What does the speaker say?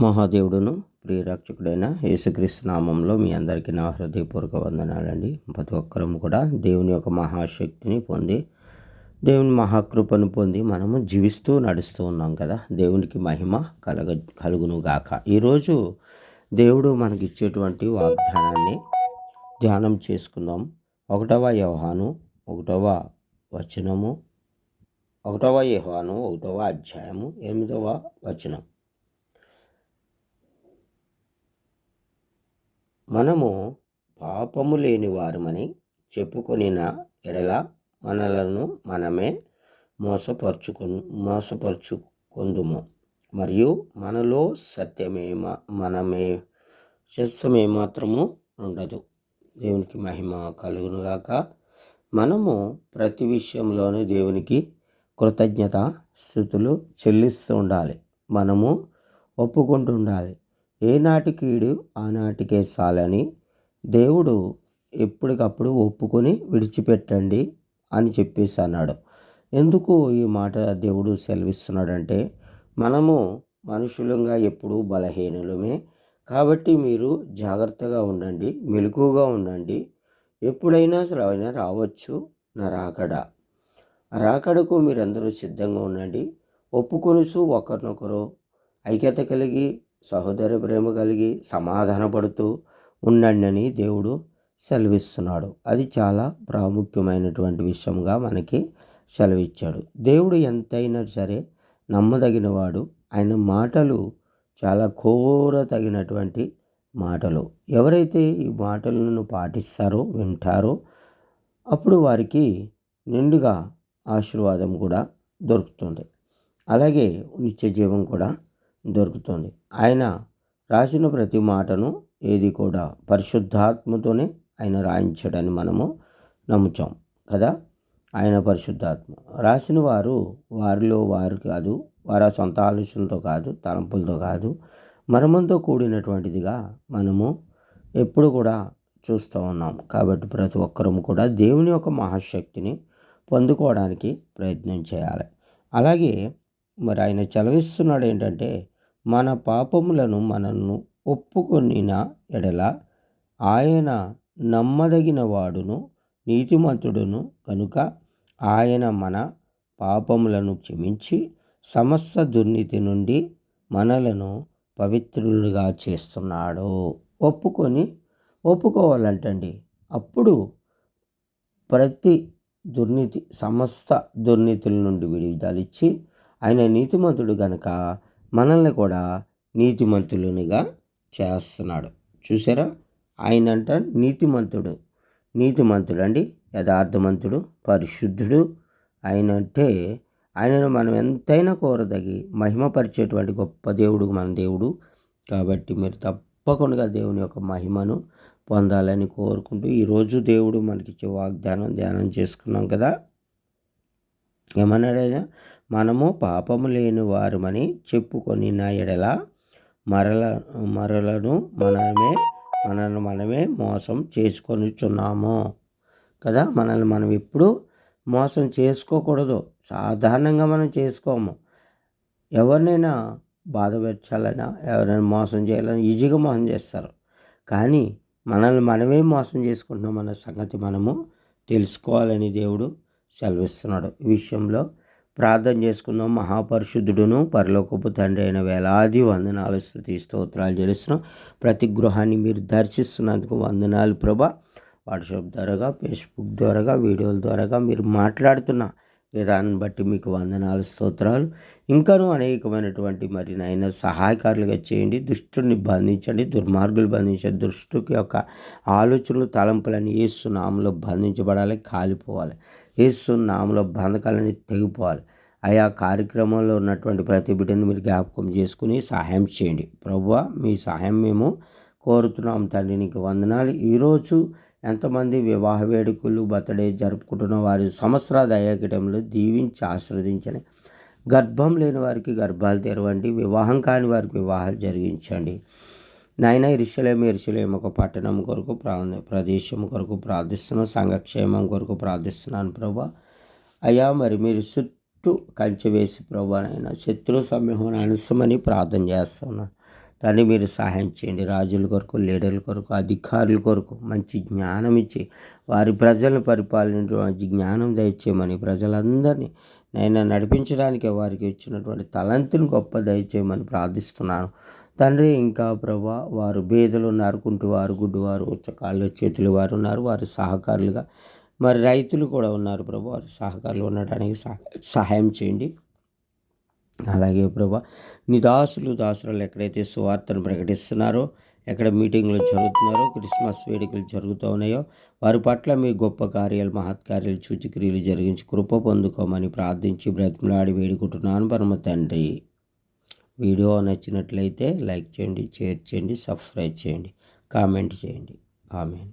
మహాదేవుడును ప్రియరక్షకుడైన యేసుక్రీస్తు నామంలో మీ అందరికీ నా హృదయపూర్వక వందనాలండి. ప్రతి ఒక్కరం కూడా దేవుని యొక్క మహాశక్తిని పొంది దేవుని మహాకృపను పొంది మనము జీవిస్తూ నడుస్తూ ఉన్నాం కదా. దేవునికి మహిమ కలగ కలుగును గాక ఈరోజు దేవుడు మనకి ఇచ్చేటువంటి వాగ్దానాన్ని ధ్యానం చేసుకుందాం. ఒకటవ యోహాను ఒకటవ వచనము ఒకటవ యోహాను ఒకటవ అధ్యాయము ఎనిమిదవ వచనం. మనము పాపము లేని వారమని చెప్పుకొనిన ఎడల మనలను మనమే మోసపరుచుకు మోసపరుచుకుందుము. మరియు మనలో సత్యమే మనమే సత్యమే మాత్రము ఉండదు. దేవునికి మహిమ కలుగునుగాక. మనము ప్రతి విషయంలోనూ దేవునికి కృతజ్ఞత స్థుతులు చెల్లిస్తూ ఉండాలి. మనము ఒప్పుకుంటూ ఉండాలి. ఏనాటి కీడు ఆనాటికే సాలని దేవుడు ఎప్పటికప్పుడు ఒప్పుకొని విడిచిపెట్టండి అని చెప్పేసి అన్నాడు. ఎందుకు ఈ మాట దేవుడు సెలవిస్తున్నాడంటే మనము మనుషులంగా ఎప్పుడూ బలహీనులమే. కాబట్టి మీరు జాగ్రత్తగా ఉండండి మెలకుగా ఉండండి. ఎప్పుడైనా అయినా రావచ్చు నా రాకడ. రాకడకు మీరందరూ సిద్ధంగా ఉండండి. ఒప్పుకొనుసు ఒకరినొకరు ఐక్యత కలిగి సహోదర ప్రేమ కలిగి సమాధానపడుతూ ఉండండి దేవుడు సెలవిస్తున్నాడు. అది చాలా ప్రాముఖ్యమైనటువంటి విషయంగా మనకి సెలవిచ్చాడు. దేవుడు ఎంతైనా సరే నమ్మదగినవాడు. ఆయన మాటలు చాలా కోర తగినటువంటి మాటలు. ఎవరైతే ఈ మాటలను పాటిస్తారో వింటారో అప్పుడు వారికి నిండుగా ఆశీర్వాదం కూడా దొరుకుతుంది. అలాగే నిత్య జీవం కూడా దొరుకుతుంది. ఆయన రాసిన ప్రతి మాటను ఏది కూడా పరిశుద్ధాత్మతోనే ఆయన రాయించాడని మనము నమ్ముచాం కదా? ఆయన పరిశుద్ధాత్మ. రాసిన వారు వారిలో వారు కాదు వారి సొంత ఆలోచనతో కాదు తలంపులతో కాదు మర్మంతో కూడినటువంటిదిగా మనము ఎప్పుడు కూడా చూస్తూ ఉన్నాం. కాబట్టి ప్రతి ఒక్కరూ కూడా దేవుని యొక్క మహాశక్తిని పొందుకోవడానికి ప్రయత్నం చేయాలి. అలాగే మరి ఆయన చలవిస్తున్నాడు ఏంటంటే మన పాపములను మనను ఒప్పుకొనిన ఎడల ఆయన నమ్మదగిన వాడును నీతిమంతుడును కనుక ఆయన మన పాపములను క్షమించి సమస్త దుర్నీతి నుండి మనలను పవిత్రులుగా చేస్తున్నాడు. ఒప్పుకొని ఒప్పుకోవాలంటండి. అప్పుడు ప్రతి దుర్నీతి సమస్త దుర్నీతుల నుండి విడుదలిచ్చి ఆయన నీతిమంతుడు గనక మనల్ని కూడా నీతిమంతులునిగా చేస్తున్నాడు. చూసారా ఆయన అంట నీతిమంతుడు. నీతిమంతుడు అండి యథార్థమంతుడు పరిశుద్ధుడు. ఆయన అంటే ఆయనను మనం ఎంతైనా కోరదగి మహిమపరిచేటువంటి గొప్ప దేవుడు మన దేవుడు. కాబట్టి మీరు తప్పకుండా దేవుని యొక్క మహిమను పొందాలని కోరుకుంటూ ఈరోజు దేవుడు మనకిచ్చే వాగ్దానం ధ్యానం చేసుకున్నాం కదా. ఏమన్నాడైనా మనము పాపము లేని వారమని చెప్పుకొని నా ఎడల మరల మరలను మనమే మనల్ని మనమే మోసం చేసుకొనిచున్నాము. కదా? మనల్ని మనం ఎప్పుడు మోసం చేసుకోకూడదు. సాధారణంగా మనం చేసుకోము. ఎవరినైనా బాధ ఎవరైనా మోసం చేయాలని ఈజీగా మోసం చేస్తారు. కానీ మనల్ని మనమే మోసం చేసుకుంటున్నాం అన్న సంగతి మనము తెలుసుకోవాలని దేవుడు సెలవిస్తున్నాడు. ఈ విషయంలో ప్రార్థన చేసుకుందాం. మహాపరిశుద్ధుడును పరలోకపు తండ్రి అయిన వేలాది వందనాలు స్థుతి స్తోత్రాలు చేస్తున్నాం ప్రతి గృహాన్ని మీరు దర్శిస్తున్నందుకు వందనాలు ప్రభ. వాట్సాప్ ద్వారాగా ఫేస్బుక్ ద్వారాగా వీడియోల ద్వారాగా మీరు మాట్లాడుతున్న విధానం బట్టి మీకు వందనాలు స్తోత్రాలు. ఇంకాను అనేకమైనటువంటి మరి నాయన సహాయకారులుగా చేయండి దుష్టుని బంధించండి దుర్మార్గులు బంధించండి దుష్టుకి యొక్క ఆలోచనలు తలంపులని ఏసు నామంలో బంధించబడాలి కాలిపోవాలి. ఏసు నామంలో బంధకాలని తెగిపోవాలి. ఆయా కార్యక్రమంలో ఉన్నటువంటి ప్రతి బిడ్డను మీరు జ్ఞాపకం చేసుకుని సహాయం చేయండి. ప్రభు మీ సహాయం మేము కోరుతున్నాం. తండ్రి నీకు వందనాలు. ఈరోజు ఎంతమంది వివాహ వేడుకలు బర్త్డే జరుపుకుంటున్న వారి సంవత్సరాది అయ్యాకటంలో దీవించి ఆస్వాదించండి గర్భం లేని వారికి గర్భాలు తెరవండి. వివాహం కాని వారికి వివాహాలు జరిగించండి. నాయన ఇరుషలేం ఇరుషలేము ఒక పట్టణం కొరకు ప్రా ప్రదేశం కొరకు ప్రార్థిస్తున్నాను సంఘక్షేమం కొరకు ప్రార్థిస్తున్నాను ప్రభా. అయ్యా మరి మీరు చుట్టూ కంచె వేసి ప్రభా నాయన శత్రు సమూహం అనుసమని ప్రార్థన చేస్తున్నాను. తండ్రి మీరు సహాయం చేయండి. రాజుల కొరకు లీడర్ల కొరకు అధికారుల కొరకు మంచి జ్ఞానం ఇచ్చి వారి ప్రజలను పరిపాలన మంచి జ్ఞానం దయచేయమని ప్రజలందరినీ నైనా నడిపించడానికి వారికి ఇచ్చినటువంటి తలంతుని గొప్ప దయచేయమని ప్రార్థిస్తున్నాను. తండ్రి ఇంకా ప్రభా వారు బీదలు ఉన్నారు కుంటివారు గుడ్డువారు ఉచ్చకాళ్ళు చేతులు వారు ఉన్నారు వారి సహకారులుగా మరి రైతులు కూడా ఉన్నారు ప్రభు వారి సహకారులు ఉండడానికి సహాయం చేయండి. అలాగే ప్రభా నీ దాసులు దాసులు ఎక్కడైతే సువార్తను ప్రకటిస్తున్నారో ఎక్కడ మీటింగ్లు జరుగుతున్నారో క్రిస్మస్ వేడుకలు జరుగుతూ ఉన్నాయో వారి పట్ల మీ గొప్ప కార్యాలు మహత్కార్యాలు సూచిక్రియలు జరిగించి కృప పొందుకోమని ప్రార్థించి బ్రతిమలాడి వేడుకుంటున్నాను పరమ తండ్రి. వీడియో నచ్చినట్లయితే లైక్ చేయండి షేర్ చేయండి సబ్స్క్రైబ్ చేయండి కామెంట్ చేయండి. ఆమె